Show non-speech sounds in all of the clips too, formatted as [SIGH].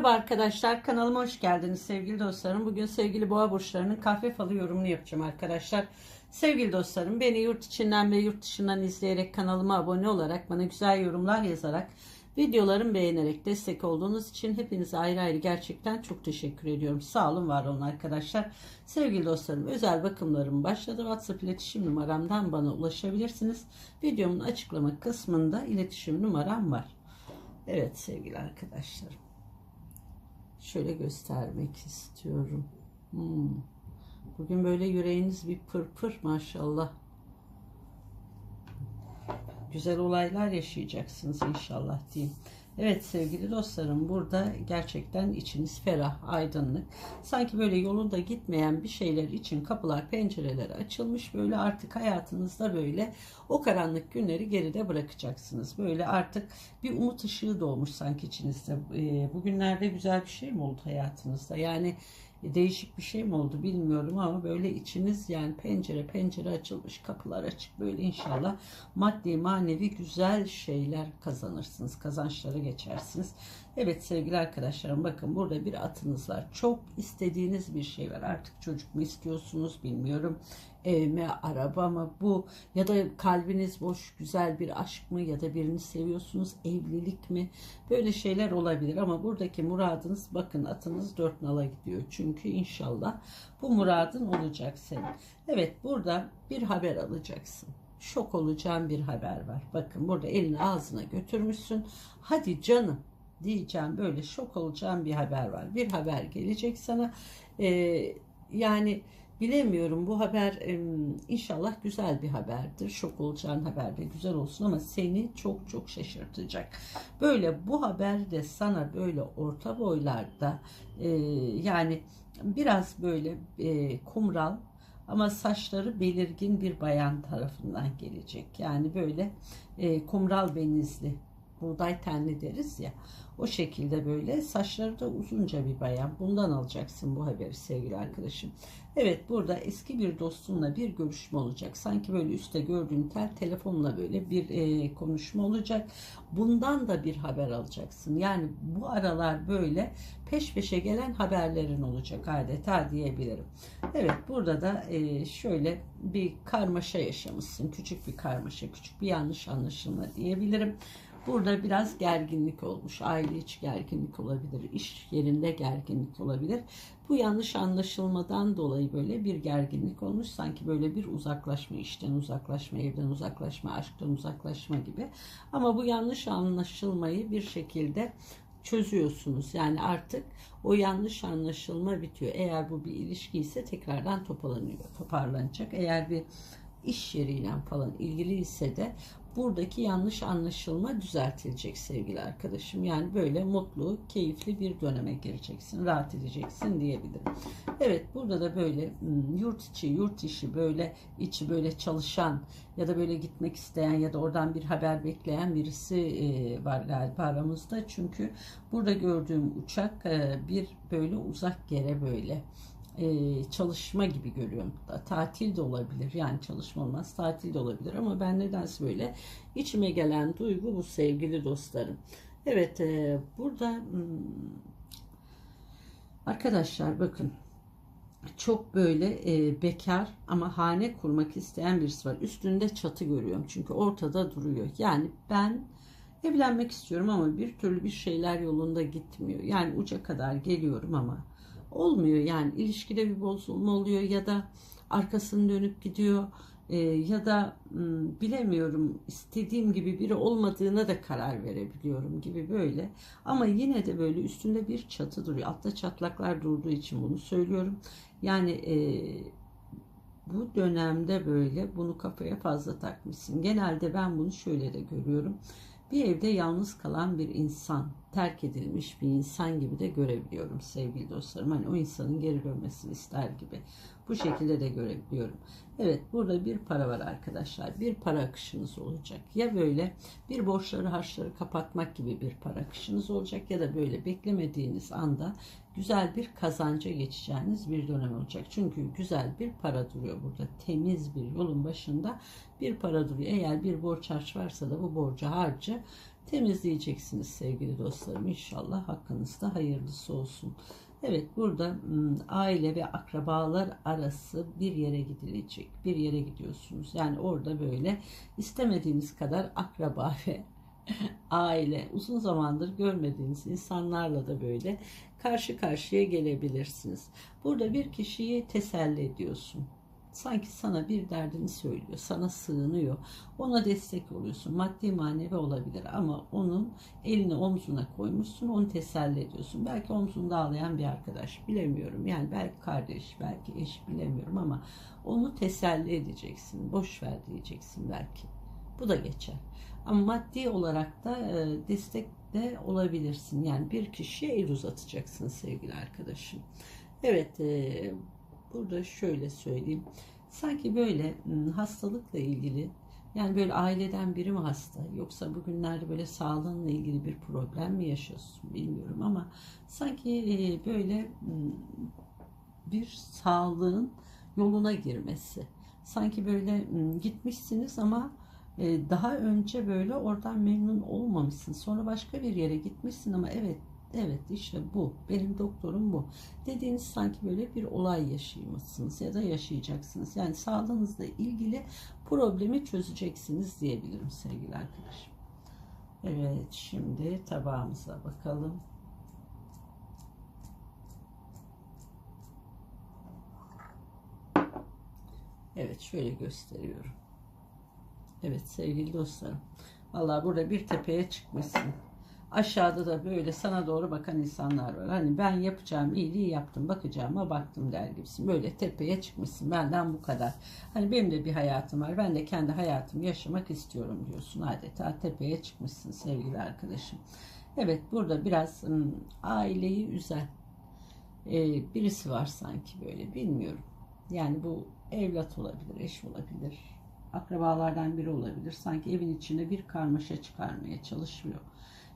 Merhaba arkadaşlar kanalıma hoş geldiniz sevgili dostlarım. Bugün sevgili boğa burçlarının kahve falı yorumunu yapacağım arkadaşlar. Sevgili dostlarım beni yurt içinden ve yurt dışından izleyerek kanalıma abone olarak bana güzel yorumlar yazarak videolarımı beğenerek destek olduğunuz için hepinize ayrı ayrı gerçekten çok teşekkür ediyorum. Sağ olun var olun arkadaşlar. Sevgili dostlarım özel bakımlarım başladı. WhatsApp iletişim numaramdan bana ulaşabilirsiniz. Videomun açıklama kısmında iletişim numaram var. Evet sevgili arkadaşlarım. Şöyle göstermek istiyorum. Hmm. Bugün böyle yüreğiniz bir pırpır maşallah. Güzel olaylar yaşayacaksınız inşallah diyeyim. Evet sevgili dostlarım burada gerçekten içiniz ferah, aydınlık. Sanki böyle yolunda gitmeyen bir şeyler için kapılar, pencereler açılmış. Böyle artık hayatınızda böyle o karanlık günleri geride bırakacaksınız. Böyle artık bir umut ışığı doğmuş sanki içinizde. Ee, bugünlerde güzel bir şey mi oldu hayatınızda? Yani değişik bir şey mi oldu bilmiyorum ama böyle içiniz yani pencere pencere açılmış kapılar açık böyle inşallah maddi manevi güzel şeyler kazanırsınız kazançlara geçersiniz. Evet sevgili arkadaşlarım bakın burada bir atınız var. Çok istediğiniz bir şey var. Artık çocuk mu istiyorsunuz bilmiyorum. Ev mi araba mı bu? Ya da kalbiniz boş güzel bir aşk mı? Ya da birini seviyorsunuz evlilik mi? Böyle şeyler olabilir ama buradaki muradınız bakın atınız dört nala gidiyor. Çünkü inşallah bu muradın olacak senin. Evet burada bir haber alacaksın. Şok olacağın bir haber var. Bakın burada elini ağzına götürmüşsün. Hadi canım diyeceğim böyle şok olacağım bir haber var bir haber gelecek sana ee, yani Bilemiyorum bu haber inşallah güzel bir haberdir. Şok olacağın haber de güzel olsun ama seni çok çok şaşırtacak. Böyle bu haber de sana böyle orta boylarda e, yani biraz böyle e, kumral ama saçları belirgin bir bayan tarafından gelecek. Yani böyle e, kumral benizli buğday tenli deriz ya. O şekilde böyle saçları da uzunca bir bayan. Bundan alacaksın bu haberi sevgili arkadaşım. Evet burada eski bir dostunla bir görüşme olacak. Sanki böyle üstte gördüğün tel telefonla böyle bir e, konuşma olacak. Bundan da bir haber alacaksın. Yani bu aralar böyle peş peşe gelen haberlerin olacak adeta diyebilirim. Evet burada da e, şöyle bir karmaşa yaşamışsın. Küçük bir karmaşa, küçük bir yanlış anlaşılma diyebilirim. Burada biraz gerginlik olmuş. Aile içi gerginlik olabilir. iş yerinde gerginlik olabilir. Bu yanlış anlaşılmadan dolayı böyle bir gerginlik olmuş. Sanki böyle bir uzaklaşma, işten uzaklaşma, evden uzaklaşma, aşktan uzaklaşma gibi. Ama bu yanlış anlaşılmayı bir şekilde çözüyorsunuz. Yani artık o yanlış anlaşılma bitiyor. Eğer bu bir ilişki ise tekrardan toparlanıyor, toparlanacak. Eğer bir iş yeriyle falan ilgili ise de buradaki yanlış anlaşılma düzeltilecek sevgili arkadaşım. Yani böyle mutlu, keyifli bir döneme gireceksin, rahat edeceksin diyebilirim. Evet burada da böyle hmm, yurt içi, yurt dışı böyle içi böyle çalışan ya da böyle gitmek isteyen ya da oradan bir haber bekleyen birisi e, var galiba aramızda. Çünkü burada gördüğüm uçak e, bir böyle uzak yere böyle e, çalışma gibi görüyorum. Tatil de olabilir. Yani çalışma olmaz. Tatil de olabilir. Ama ben nedense böyle içime gelen duygu bu sevgili dostlarım. Evet e, burada hmm, arkadaşlar bakın çok böyle e, bekar ama hane kurmak isteyen birisi var. Üstünde çatı görüyorum. Çünkü ortada duruyor. Yani ben evlenmek istiyorum ama bir türlü bir şeyler yolunda gitmiyor. Yani uca kadar geliyorum ama olmuyor yani. İlişkide bir bozulma oluyor ya da arkasını dönüp gidiyor. E, ya da m, bilemiyorum istediğim gibi biri olmadığına da karar verebiliyorum gibi böyle. Ama yine de böyle üstünde bir çatı duruyor. Altta çatlaklar durduğu için bunu söylüyorum. Yani e, bu dönemde böyle bunu kafaya fazla takmışsın. Genelde ben bunu şöyle de görüyorum. Bir evde yalnız kalan bir insan, terk edilmiş bir insan gibi de görebiliyorum sevgili dostlarım. Hani o insanın geri dönmesini ister gibi. Bu şekilde de görebiliyorum. Evet burada bir para var arkadaşlar. Bir para akışınız olacak. Ya böyle bir borçları harçları kapatmak gibi bir para akışınız olacak ya da böyle beklemediğiniz anda güzel bir kazanca geçeceğiniz bir dönem olacak. Çünkü güzel bir para duruyor burada. Temiz bir yolun başında bir para duruyor. Eğer bir borç harç varsa da bu borcu harcı temizleyeceksiniz sevgili dostlarım. İnşallah hakkınızda hayırlısı olsun. Evet burada ım, aile ve akrabalar arası bir yere gidilecek. Bir yere gidiyorsunuz. Yani orada böyle istemediğiniz kadar akraba [LAUGHS] ve aile uzun zamandır görmediğiniz insanlarla da böyle karşı karşıya gelebilirsiniz. Burada bir kişiyi teselli ediyorsun. Sanki sana bir derdini söylüyor, sana sığınıyor. Ona destek oluyorsun. Maddi manevi olabilir ama onun elini omzuna koymuşsun, onu teselli ediyorsun. Belki omzunda ağlayan bir arkadaş, bilemiyorum. Yani belki kardeş, belki eş, bilemiyorum ama onu teselli edeceksin. Boş ver diyeceksin belki. Bu da geçer. Ama maddi olarak da e, destek de olabilirsin. Yani bir kişiye el uzatacaksın sevgili arkadaşım. Evet, e, burada şöyle söyleyeyim. Sanki böyle m, hastalıkla ilgili yani böyle aileden biri mi hasta yoksa bugünlerde böyle sağlığınla ilgili bir problem mi yaşıyorsun bilmiyorum ama sanki böyle m, bir sağlığın yoluna girmesi. Sanki böyle m, gitmişsiniz ama daha önce böyle oradan memnun olmamışsın. Sonra başka bir yere gitmişsin ama evet evet işte bu benim doktorum bu dediğiniz sanki böyle bir olay yaşamışsınız ya da yaşayacaksınız. Yani sağlığınızla ilgili problemi çözeceksiniz diyebilirim sevgili arkadaşım. Evet şimdi tabağımıza bakalım. Evet şöyle gösteriyorum. Evet sevgili dostlarım. Vallahi burada bir tepeye çıkmışsın. Aşağıda da böyle sana doğru bakan insanlar var. Hani ben yapacağım iyiliği yaptım, bakacağıma baktım der gibisin. Böyle tepeye çıkmışsın. Benden bu kadar. Hani benim de bir hayatım var. Ben de kendi hayatımı yaşamak istiyorum diyorsun. Adeta tepeye çıkmışsın sevgili arkadaşım. Evet burada biraz ım, aileyi üzen e, birisi var sanki böyle bilmiyorum. Yani bu evlat olabilir, eş olabilir, akrabalardan biri olabilir. Sanki evin içine bir karmaşa çıkarmaya çalışıyor.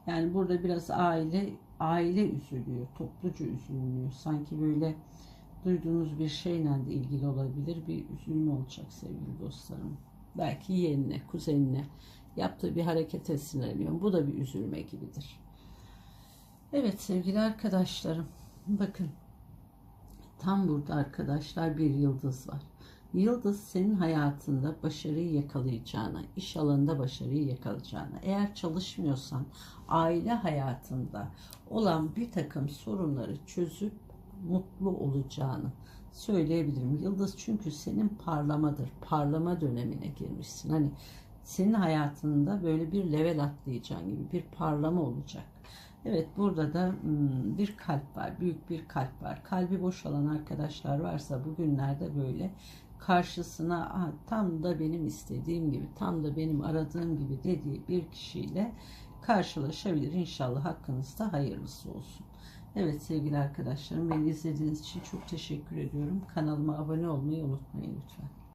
Yani burada biraz aile aile üzülüyor, topluca üzülüyor. Sanki böyle duyduğunuz bir şeyle de ilgili olabilir. Bir üzülme olacak sevgili dostlarım. Belki yeğenine, kuzenine yaptığı bir harekete sinirleniyor. Bu da bir üzülme gibidir. Evet sevgili arkadaşlarım. Bakın tam burada arkadaşlar bir yıldız var. Yıldız senin hayatında başarıyı yakalayacağına, iş alanında başarıyı yakalayacağına, eğer çalışmıyorsan aile hayatında olan bir takım sorunları çözüp mutlu olacağını söyleyebilirim. Yıldız çünkü senin parlamadır. Parlama dönemine girmişsin. Hani senin hayatında böyle bir level atlayacağın gibi bir parlama olacak. Evet burada da hmm, bir kalp var. Büyük bir kalp var. Kalbi boşalan arkadaşlar varsa bugünlerde böyle karşısına "Aa, tam da benim istediğim gibi, tam da benim aradığım gibi dediği bir kişiyle karşılaşabilir. İnşallah hakkınızda hayırlısı olsun. Evet sevgili arkadaşlarım beni izlediğiniz için çok teşekkür ediyorum. Kanalıma abone olmayı unutmayın lütfen.